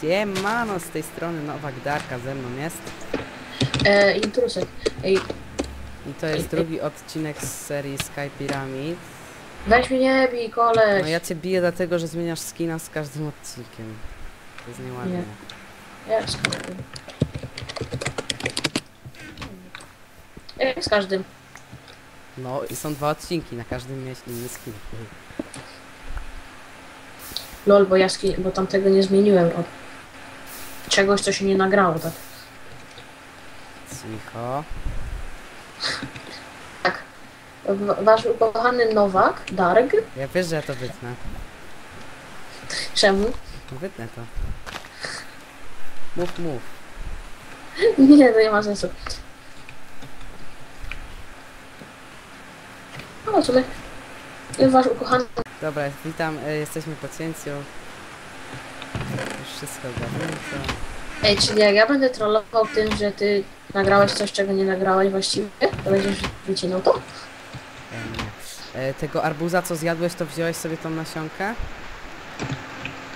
Siemano, z tej strony Nowak Darka ze mną jest. E, intrusek. Ej, I to jest drugi odcinek z serii Sky Pyramid. weź mnie nie bij, koleś. No ja cię biję dlatego, że zmieniasz skina z każdym odcinkiem. To jest nieładnie. Jak z każdym. Jak z każdym. No i są dwa odcinki, na każdym mieć inny skin. Lol, bo ja ski, bo tamtego nie zmieniłem od czegoś, co się nie nagrało, tak. Cicho. Tak. W- Wasz ukochany Nowak, Darg, Ja wiesz, że ja to wytnę. czemu? Wytnę to. Mów, mów. Nie, to nie ma sensu. No, sumie. Wasz ukochany Dobra, witam, e, jesteśmy. Już wszystko ogarnięto. Ej, czyli jak ja będę trollował tym, że ty nagrałeś coś, czego nie nagrałeś właściwie, to będziesz wycinał to? E, nie. Tego arbuza, co zjadłeś, to wziąłeś sobie tą nasionkę?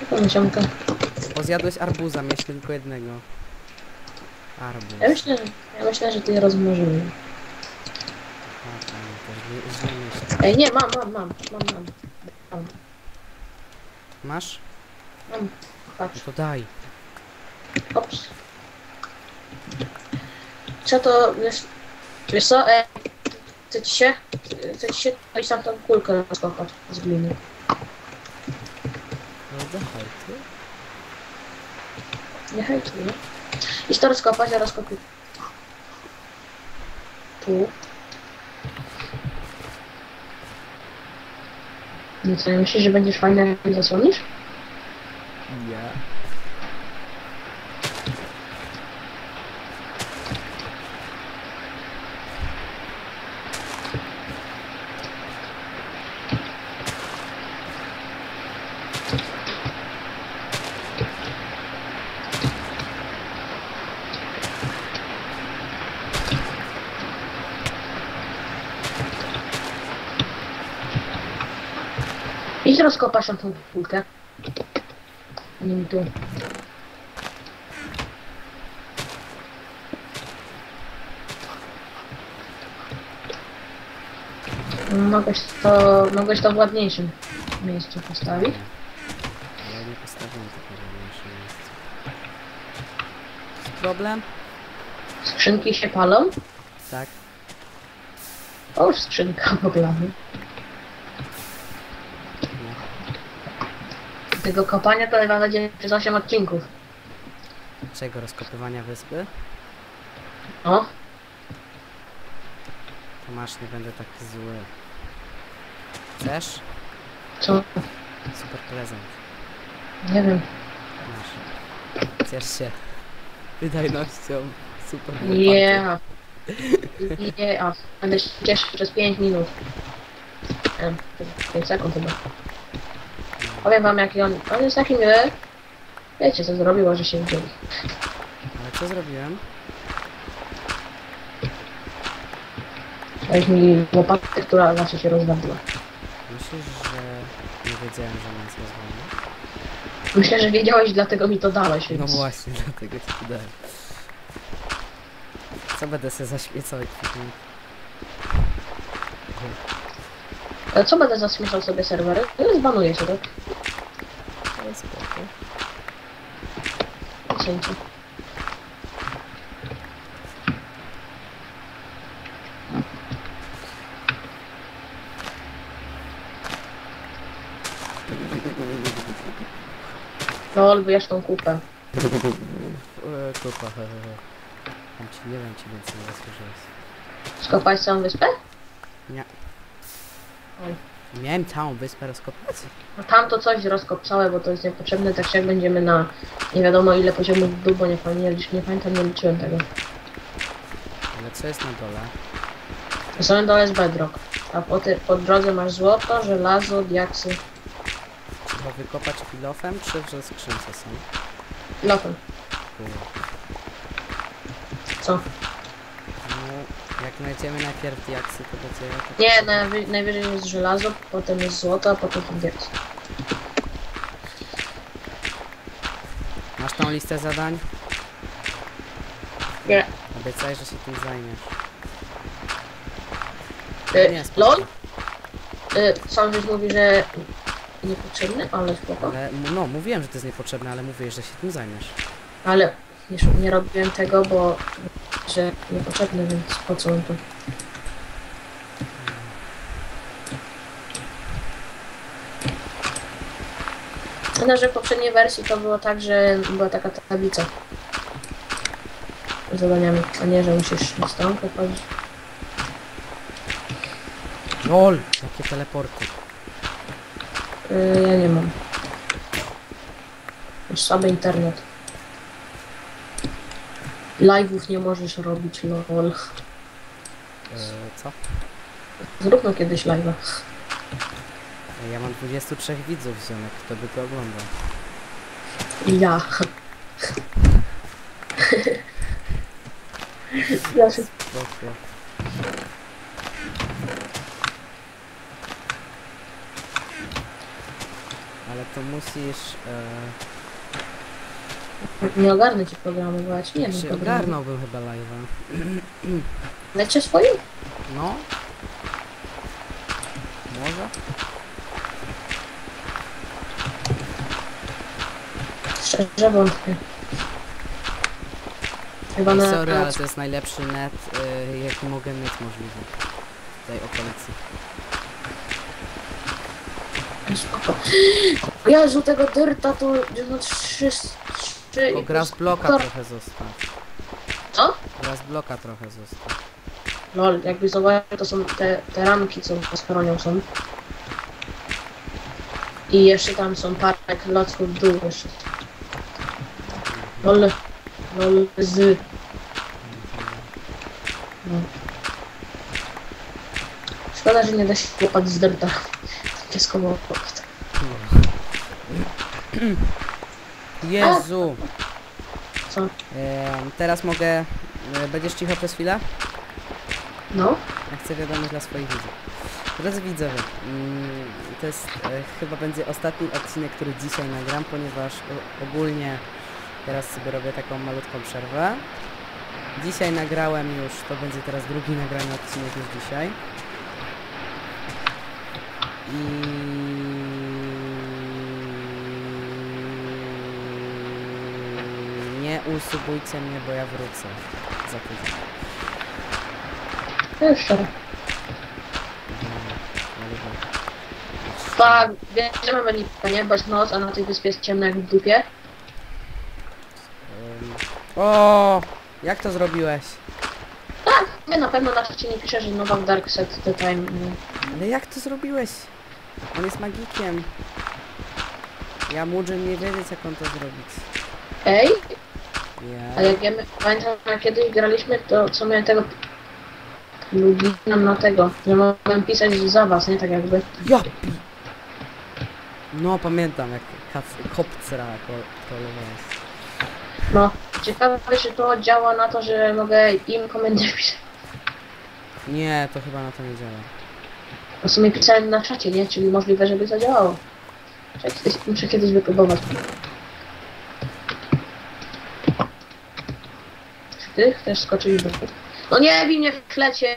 Taką nasionkę. Bo zjadłeś arbuza, mieliśmy tylko jednego. Arbuz. Ja myślę, że, ja myślę, że ty je rozmnożyłeś. Ej, nie, mam, mam, mam, mam, mam. Mam, Masz? mam. No Patrz, to daj. ops. Co to, wiesz, wiesz co, ej, chce ci się, chce ci się, weź tam tą kulkę rozkopać z gliny. No daj ty. Nie hejtuj, nie? Idź to rozkopać, ja rozkopię. Tu. No co, myślisz, że będziesz fajny, jak zasłonisz? Nie. Tam tą kulkę. Nie mi tu. Mogłeś to, mogłeś to w ładniejszym miejscu postawić. Ja nie postawiłem takiego mniejsze miejsce. Problem? Skrzynki się palą. Tak. O, już skrzynka poglamy. No. Tego kopania to chyba będzie przez 8 odcinków. Czego? Rozkopywania wyspy? O, To masz, nie będę taki zły. Chcesz? co? Super prezent. Nie wiem. Masz. Ciesz się. Wydajnością. Super. Yeah. Yeah. Będę się cieszył przez 5 minut. Em, 5 sekund chyba. Powiem wam jaki on... On jest taki miły. Wiecie co zrobił, że się wzięli. Ale co zrobiłem? Dałeś mi łopatkę, która zawsze się rozwaliła. Myślisz, że nie wiedziałem, że nas rozwalą? Myślę, że wiedziałeś, dlatego mi to dałeś, No więc... właśnie, dlatego ci to dałem. Co będę sobie zaśmiecał ekwipunek? Ale co będę zaśmieszał sobie serwery? No, Zbanuję się, tak? Ale spoko. Dzięki. No, odbierz tą kupę. Eee, kupa, he, he, he. Tam ci, nie wiem, ci więcej nie zasłużyłeś. Skopać całą wyspę? Nie. Oj. Miałem całą wyspę rozkopać. No tam to coś rozkop całe, bo to jest niepotrzebne, tak jak będziemy na nie wiadomo ile poziomów był, bo nie, nie, nie pamiętam, nie liczyłem tego. Ale co jest na dole? Na samym dole jest bedrock, a po, ty, po drodze masz złoto, żelazo, diaksy, Trzeba wykopać kilofem, czy w skrzynce są? Kurwa. Co? No, znajdziemy najpierw diaksy, to będzie... Nie, najwy, najwyżej jest żelazo, potem jest złoto, a potem są diaksy. Masz tą listę zadań? Nie. Obiecaj, że się tym zajmiesz. Y, Nie, spoko. LOL? Y, sam żeś mówi, że niepotrzebny, ale spoko. Ale no, mówiłem, że to jest niepotrzebne, ale mówię, że się tym zajmiesz. Ale nie, nie robiłem tego, bo że niepotrzebny, więc po co on to? No, że w poprzedniej wersji to było tak, że była taka tablica z zadaniami, a nie, że musisz na stronkę chodzić. LOL! Jakie teleporty. Yy, ja nie mam. Masz słaby internet. Live'ów nie możesz robić, lol. Yy, co? Zróbmy kiedyś live'a. Ja mam 23 widzów, ziomek. Kto by to oglądał? Ja. ja się... Spoko. Ale to musisz... E, nie ogarnę cię właśnie, nie tak wiem. Się programu. ogarnąłbym chyba live'a. Lecie swoim? No. Może? Szczerze wątpię. Chyba na... Sorry, ale to jest najlepszy net, y, jaki mogę mieć możliwy w tej okolicy. Spoko. Ja żółtego dyrta to no, Czyli... Tylko gra bloka trochę został. Co? Gra bloka trochę został. Lol, jakby zobaczył, to są te, te ramki, co z koronią są. I jeszcze tam są parę lotków w dół jeszcze. Lol, lol z... No. Szkoda, że nie da się łapać z delta. Takie skomowo. Jezu! Co? Em, teraz mogę... e, Będziesz cicho przez chwilę? No? Ja chcę wiadomość dla swoich widzów. Drodzy widzowie, mm, to jest e, chyba będzie ostatni odcinek, który dzisiaj nagram, ponieważ o, ogólnie teraz sobie robię taką malutką przerwę. Dzisiaj nagrałem już, to będzie teraz drugi nagrany odcinek już dzisiaj. I nie usubujcie mnie, bo ja wrócę za tydzień. Ja lubię. Tak, wiem, że mamy lipę, nie? Bo jest noc, a na tej wyspie jest ciemno jak w dupie. Ym, O, jak to zrobiłeś? Tak, nie, na pewno na czacie nie pisze, że Nowak Dark Set the Time. nie. Ale jak to zrobiłeś? On jest magikiem. Ja muszę nie wiedzieć, jak on to zrobić. Ej, a Ja. jak wiemy, pamiętam jak kiedyś graliśmy, to co miałem tego plugina na tego, że mogłem pisać za was, nie? Tak jakby. ja pi... No, pamiętam, jak kac- kopcra ko- kolowałeś. No, ciekawe, czy to działa na to, że mogę im komendę wpisać. Nie, to chyba na to nie działa. W sumie pisałem na czacie, nie? Czyli możliwe, żeby to działało. Muszę kiedyś, muszę kiedyś wypróbować. Skoczyć do No nie, bij mnie w klecie!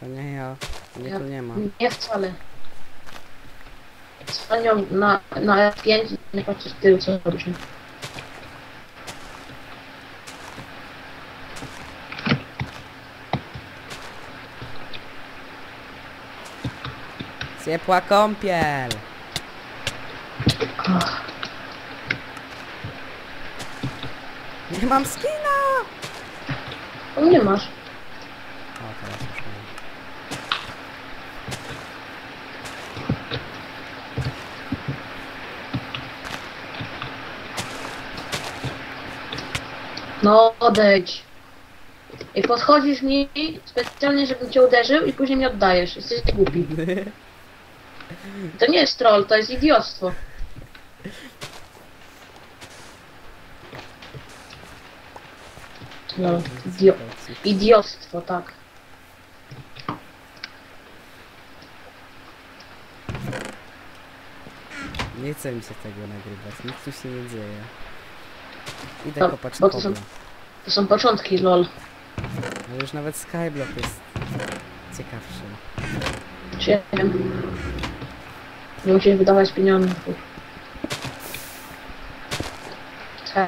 To nie ja. Nie, Ja- tu nie ma. Nie wcale. Zwalniał na, na F5 i nie patrzysz tył, co robisz. Ciepła kąpiel. Ach, Nie mam skina! O nie masz. O, teraz już mam. No odejdź. I podchodzisz mi specjalnie, żebym cię uderzył i później mi oddajesz. Jesteś głupi. To nie jest troll, to jest idiotstwo. No, idio idiotstwo, tak. Nie chce mi się tego nagrywać, nic tu się nie dzieje. Idę No, kopać bo to są-. To są początki, lol. Ale już nawet skyblock jest ciekawszy. Czy. Nie musisz wydawać pieniążków.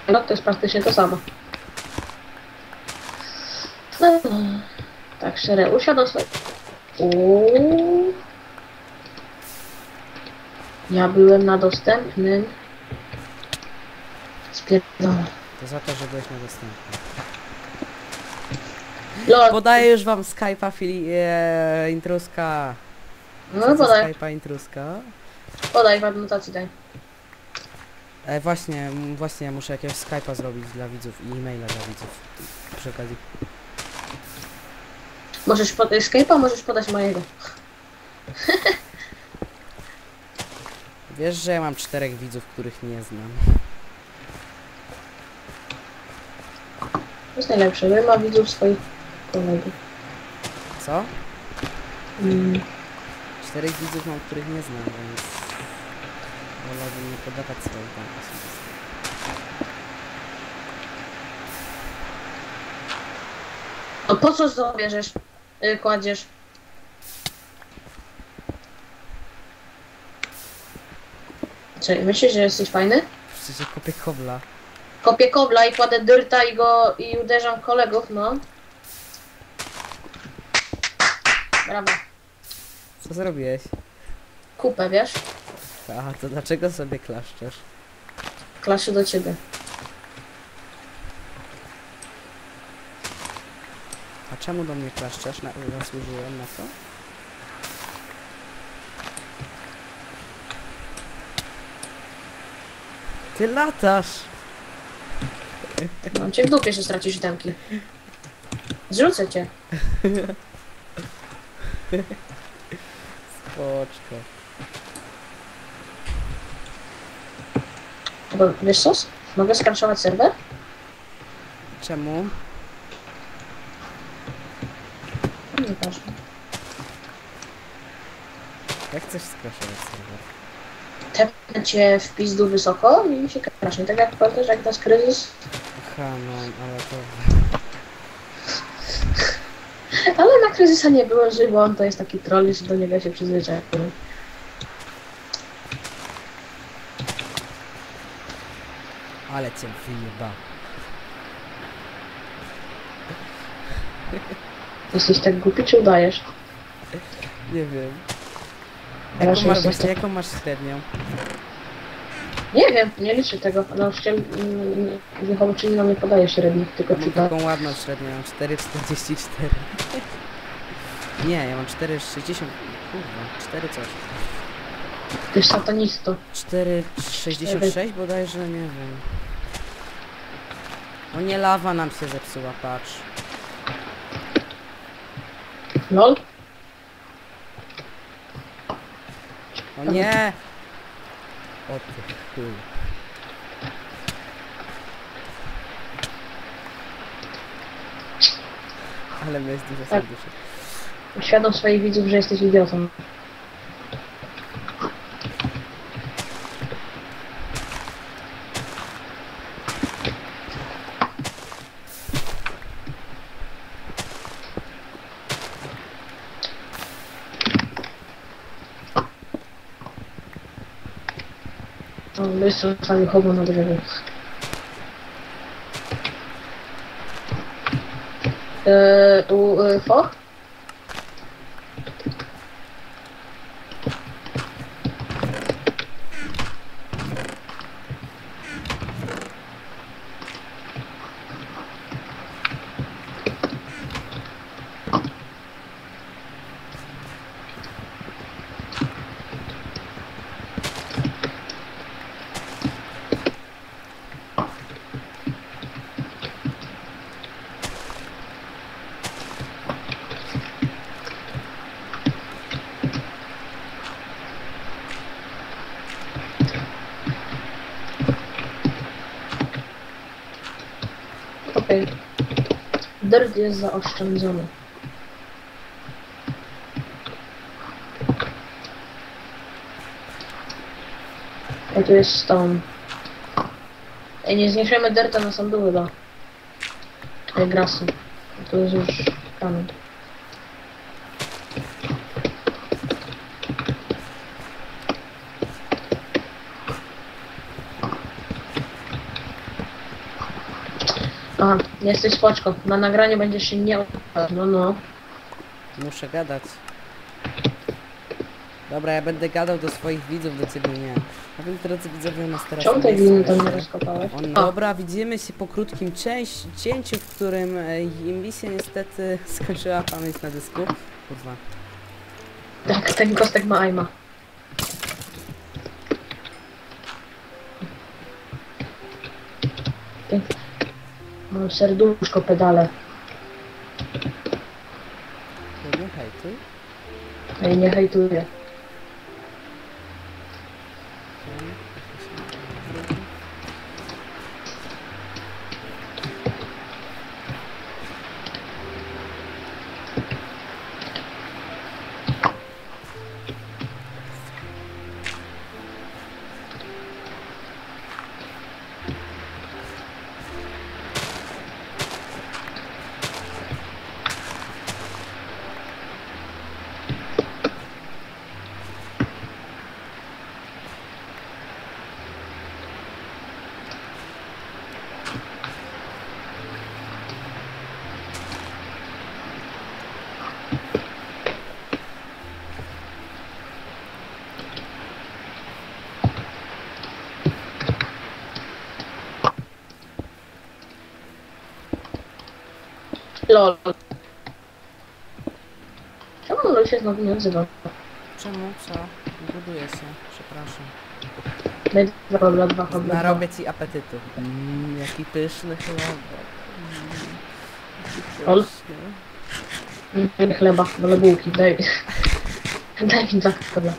No to jest praktycznie to samo. No, tak, szczerze, usiadam sobie. Uuu. Ja byłem na dostępnym. Spierdolę. To za to, że byłeś na dostępny. Lol, Podaję już wam Skype'a Fili... Eee, intruska. no podaj, Skype'a intruska? podaj w adnotacji daj. E, właśnie, właśnie ja muszę jakiegoś Skype'a zrobić dla widzów i e-maila dla widzów. Przy okazji. Możesz podać Skype'a, możesz podać mojego. Wiesz, że ja mam czterech widzów, których nie znam. To jest najlepsze, że ma widzów swoich kolegów. Co? Mm. Czterech widzów mam, których nie znam, więc... Wolałbym nie podawać swoich danych osobistych. No po co zabierzesz? Yy, kładziesz? Czekaj, myślisz, że jesteś fajny? Przecież ja kopię kobla. Kopię kobla i kładę dyrta i go i uderzam kolegów, no. Brawo. Co zrobiłeś? Kupę, wiesz? A, to dlaczego sobie klaszczesz? Klaszy do ciebie. Czemu do mnie klaszczesz? Na, zasłużyłem na to? Ty latasz! Mam cię w dupie, że stracisz itemki. Zrzucę cię. Spoczko. Bo, wiesz co? Mogę skraszować serwer? Czemu? Nieważne. Jak chcesz skraszować serwer? Tepnę cię w pizdu wysoko i się krasznie. Tak jak pamiętasz, jak jest kryzys? No, ale to... Ale na kryzysa nie było, że bo on to jest taki troll, że do niego się przyzwyczaja. Ale cię wyjeba. Jesteś tak głupi, czy udajesz? Nie wiem. Ja Jaką masz, właśnie, tak- jaką masz średnią? Nie wiem, nie liczę tego. Nauczyciel mm, wychowawczyni nam nie podaje średnich, tylko mam czyta. taką ładną średnią, ja mam 4,44. Nie, ja mam 4,60. Kurwa, 4 coś. Ty satanisto. 4,66 bodajże, nie wiem. O nie, lawa nam się zepsuła, patrz. Lol? O nie! O ty chuj. Ale jest dużo Tak. serduszek. Świadom swoich widzów, że jesteś idiotą. No, jestem sami chowu na drzewie. Eee, u e, Foch? Dirt jest zaoszczędzony. A tu jest stone. Ej, nie zniesiemy derta na sanduły do Ej, grasu. To jest już kamień. Aha, jesteś spoczko. Na nagraniu będziesz się nie. No, no. Muszę gadać. Dobra, ja będę gadał do swoich widzów, do ciebie nie. A więc drodzy widzowie, u nas teraz... Czemu tej gliny tam nie rozkopałeś? On, dobra, widzimy się po krótkim część, cięciu, w którym e, Imbisie niestety skończyła pamięć na dysku. Kurwa. tak, ten kostek ma aima. Pięknie. Mam serduszko pedale. Nie hejtuj. Ej, nie hejtuję. LOL. Czemu LOL się znowu nie odzywa? Czemu? Co? Buduję się, przepraszam. Dwa kobla, dwa kobla. Narobię ci apetytu. Mmm, jaki pyszny chleb. Mm, jaki pyszny. Lubię chleba, wolę bułki. Daj, daj mi dwa kobla.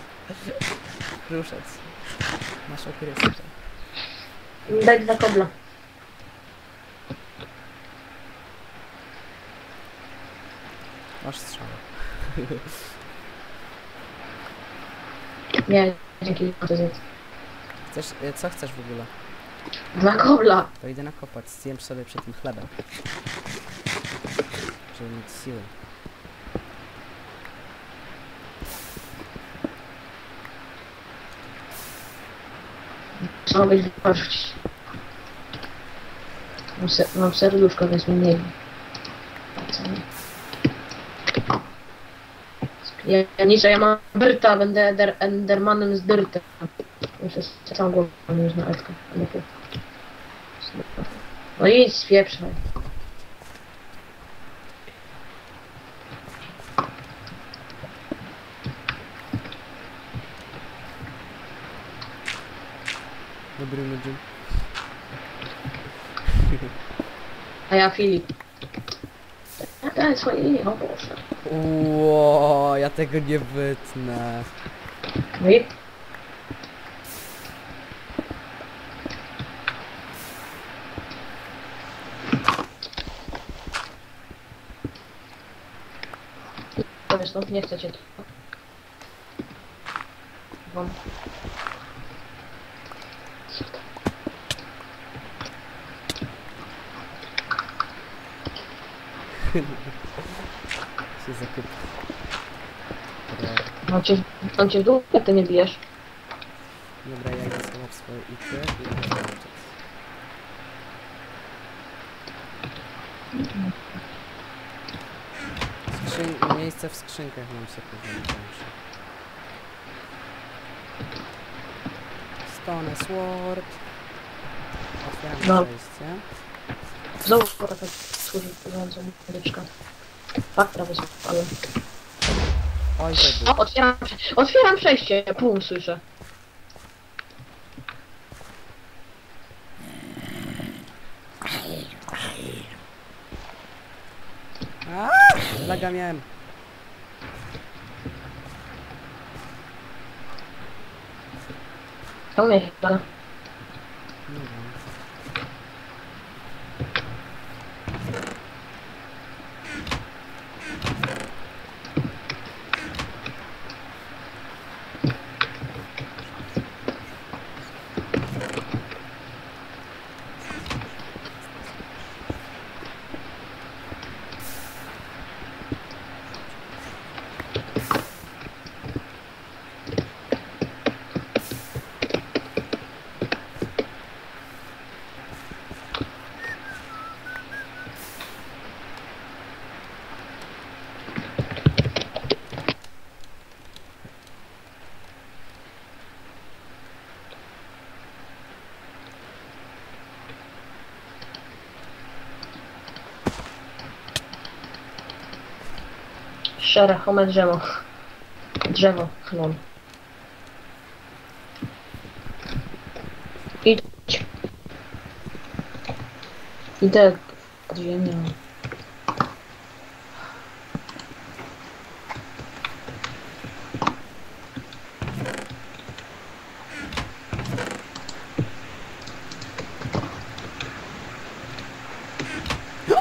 Ruszec. Masz okryskę. Daj dwa kobla. Masz strzał. Nie, dzięki. Chcesz, e, co chcesz w ogóle? Dwa kobla. To idę nakopać, zjem sobie przed tym chlebem. Żeby mieć siłę. Co mogę wyrzucić? Mam, ser mam serduszko, więc mi nie wiem. Co nie? Ja, ja mam Byrta, będę ender, Endermanem z Byrtem. Muszę całą głową mieć na Edka. No i spieprzaj. Dobry medium. A ja Filip. Daj swoje imię, o Boże. Ło, ja tego nie wytnę. No i Powiedz, no nie chcecie tu. Wam. Się zakup. Mam cię, mam cię w dół, ty nie bijesz. Dobra, ja idę sobie w swoje ity i idę zobaczyć. Skrzyń... Miejsce w skrzynkach nam się później kończy. Stone Sword. Otwieram No. przejście. Znowu pora tak służy pieniądze, muzyczka. Fakt, prawie ale. Oj, to O, otwieram, otwieram przejście, pum, słyszę. A, Laga miałem. To mnie chyba. Nie wiem. Szere, home drzewo. Drzewo, lol. Idź. Idę pod ziemią.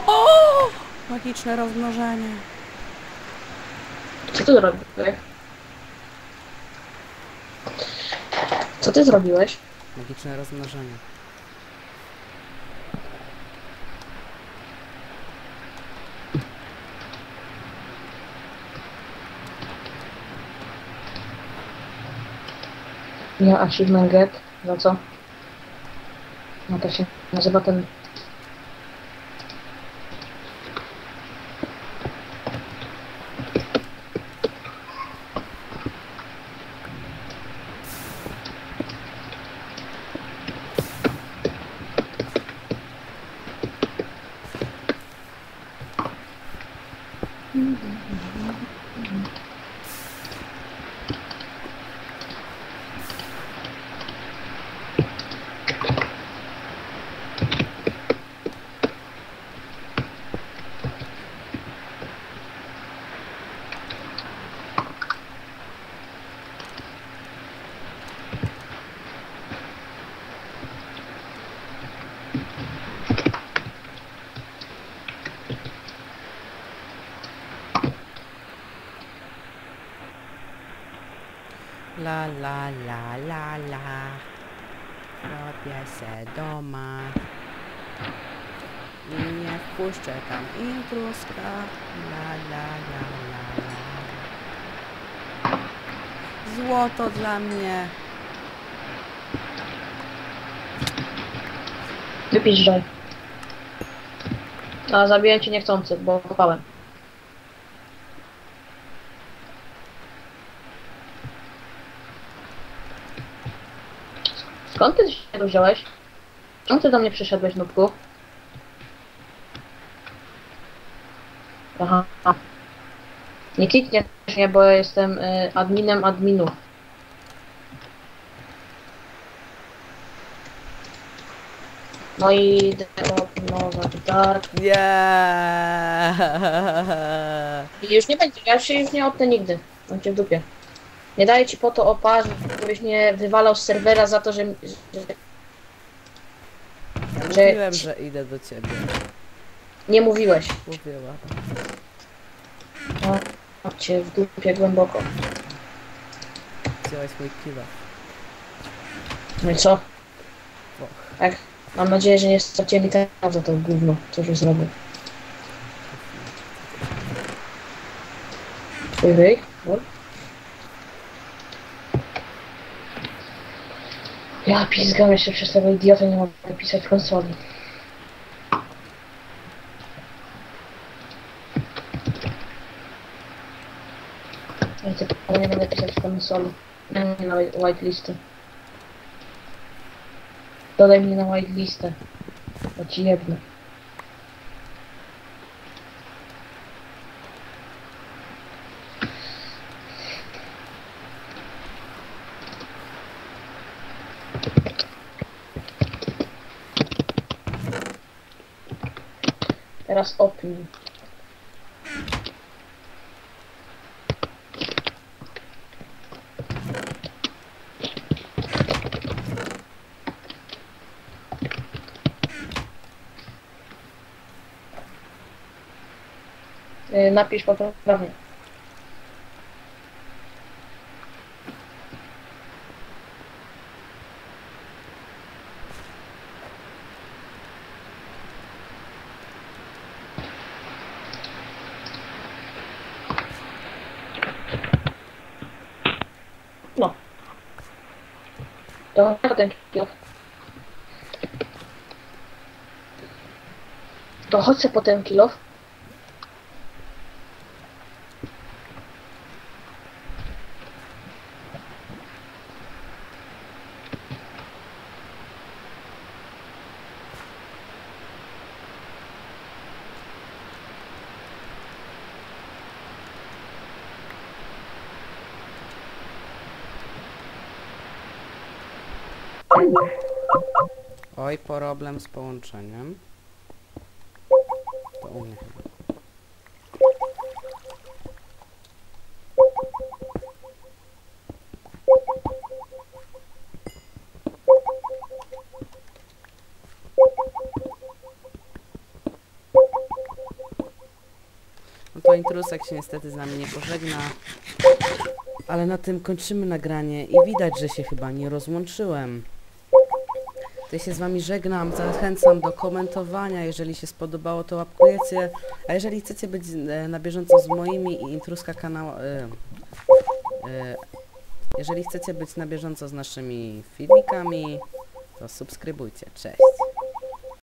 O! Magiczne rozmnożenie. Co ty zrobiłeś? Co ty zrobiłeś? Magiczne rozmnożenie. Ja achievement get. Za co? No to się nazywa ten... La la la la la. Robię se doma. I nie wpuszczę tam intruska. La la la la la. Złoto dla mnie. Wypiszczaj. A zabiłem cię niechcący, bo kopałem. Skąd ty się tu wziąłeś? Czemu ty do mnie przyszedłeś, nubku? Aha. Nie klikniesz mnie, bo jestem y, adminem adminów. No i no, tak. Nie. I już nie będzie, ja się już nie odtę nigdy. Mam cię w dupie. Nie daję ci po to opa, żebyś mnie wywalał z serwera za to, że... że Mówiłem, że idę do ciebie. nie mówiłeś. Mówiłam. No, mam cię w dupie głęboko. Wziąłeś mój kilo. No i co? Och. Tak. Mam nadzieję, że nie straciłem teraz za to gówno, co już zrobię. Twój ryj? No. Ja pizgam jeszcze przez tego idiotę, nie mogę pisać w konsoli. Ja tylko nie będę pisać w konsoli. Nie na whitelisty. Dodaj mnie na whitelistę. Bo ci jebnę. Teraz opnij. Y, Napisz poprawnie. No. To ten kilof. To chodź se po ten kilof. Oj, problem z połączeniem. To u mnie. No to intrusek się niestety z nami nie pożegna. Ale na tym kończymy nagranie i widać, że się chyba nie rozłączyłem. Ja się z wami żegnam, zachęcam do komentowania, jeżeli się spodobało to łapkujecie, a jeżeli chcecie być e, na bieżąco z moimi i intruska kanał... E, e, jeżeli chcecie być na bieżąco z naszymi filmikami, to subskrybujcie. Cześć!